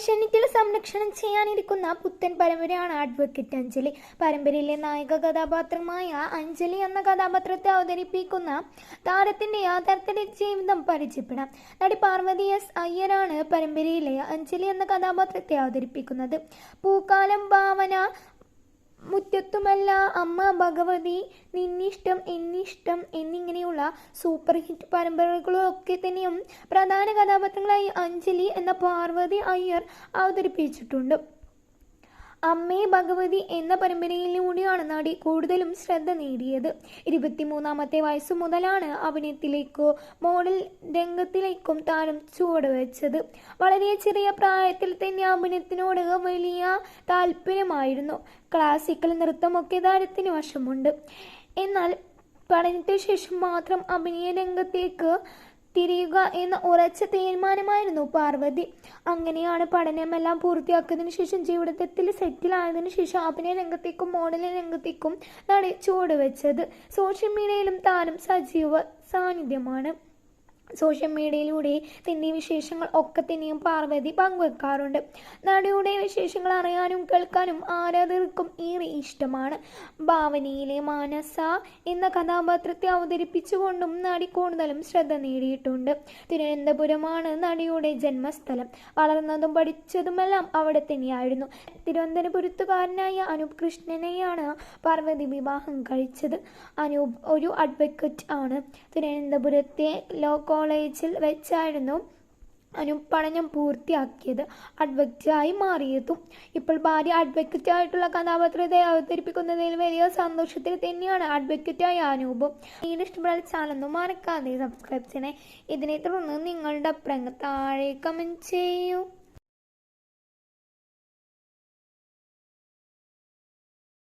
ഏഷ്യാനെറ്റിൽ സംരക്ഷണം ചെയ്യാനിരിക്കുന്ന പുത്തൻ പരമ്പരയാണ് അഡ്വക്കേറ്റ് അഞ്ജലി. പരമ്പരയിലെ നായക കഥാപാത്രമായ അഞ്ജലി എന്ന കഥാപാത്രത്തെ അവതരിപ്പിക്കുന്ന താരത്തിന്റെ യാഥാർത്ഥ്യ ജീവിതം പരിചയപ്പെടാം. നടി പാർവതി എസ് അയ്യരാണ് പരമ്പരയിലെ അഞ്ജലി എന്ന കഥാപാത്രത്തെ അവതരിപ്പിക്കുന്നത്. പൂക്കാലം ഭാവന മുറ്റത്തുമല്ല അമ്മ ഭഗവതി നിന്നിഷ്ടം എന്നിഷ്ടം എന്നിങ്ങനെയുള്ള സൂപ്പർ ഹിറ്റ് പരമ്പരകളൊക്കെ തന്നെയും പ്രധാന കഥാപാത്രങ്ങളായി അഞ്ജലി എന്ന പാർവതി അയ്യർ അവതരിപ്പിച്ചിട്ടുണ്ട്. അമ്മേ ഭഗവതി എന്ന പരമ്പരയിലൂടെയാണ് നടി കൂടുതലും ശ്രദ്ധ നേടിയത്. ഇരുപത്തിമൂന്നാമത്തെ വയസ്സു മുതലാണ് അഭിനയത്തിലേക്കോ മോഡൽ രംഗത്തിലേക്കും താരം ചുവടുവെച്ചത് വളരെ ചെറിയ പ്രായത്തിൽ തന്നെ അഭിനയത്തിനോട് വലിയ താല്പര്യമായിരുന്നു. ക്ലാസിക്കൽ നൃത്തമൊക്കെ താരത്തിന് വശമുണ്ട്. എന്നാൽ പഠനത്തിന് ശേഷം മാത്രം അഭിനയ രംഗത്തേക്ക് തിരിയുക എന്ന ഉറച്ച തീരുമാനമായിരുന്നു പാർവതി. അങ്ങനെയാണ് പഠനമെല്ലാം പൂർത്തിയാക്കിയതിനു ശേഷം ജീവിതത്തിൽ സെറ്റിലായതിനു ശേഷം അഭിനയ രംഗത്തേക്കും മോഡലിംഗ് രംഗത്തേക്കും നടി ചുവടുവെച്ചത്. സോഷ്യൽ മീഡിയയിലും താനും സജീവ സാന്നിധ്യമാണ്. സോഷ്യൽ മീഡിയയിലൂടെ തിന്നി വിശേഷങ്ങൾ ഒക്കെ തന്നെയും പാർവതി പങ്കുവെക്കാറുണ്ട്. നടിയുടെ വിശേഷങ്ങൾ അറിയാനും കേൾക്കാനും ആരാധകർക്കും ഏറെ ഇഷ്ടമാണ്. ഭാവനയിലെ മാനസ എന്ന കഥാപാത്രത്തെ അവതരിപ്പിച്ചുകൊണ്ടും നടി കൂടുതലും ശ്രദ്ധ നേടിയിട്ടുണ്ട്. തിരുവനന്തപുരമാണ് നടിയുടെ ജന്മസ്ഥലം. വളർന്നതും പഠിച്ചതുമെല്ലാം അവിടെ തന്നെയായിരുന്നു. തിരുവനന്തപുരത്തുകാരനായ അനൂപ് കൃഷ്ണനെയാണ് പാർവതി വിവാഹം കഴിച്ചത്. അനൂപ് ഒരു അഡ്വക്കറ്റ് ആണ്. തിരുവനന്തപുരത്തെ ലോ കോളേജിൽ വെച്ചായിരുന്നു അനു പഠനം പൂർത്തിയാക്കിയത്. അഡ്വക്കറ്റായി മാറിയതും ഇപ്പോൾ ഭാര്യ അഡ്വക്കറ്റ് ആയിട്ടുള്ള കഥാപാത്രത്തെ അവതരിപ്പിക്കുന്നതിൽ വലിയ സന്തോഷത്തിൽ തന്നെയാണ് അഡ്വക്കറ്റായ അനൂപം. ഇനി ഇഷ്ടപ്പെടാൻ ചാനലൊന്നും മറക്കാതെ സബ്സ്ക്രൈബ് ചെയ്യണേ. ഇതിനെ തുടർന്ന് നിങ്ങളുടെ അഭിപ്രായങ്ങൾ താഴെ കമന്റ് ചെയ്യൂ.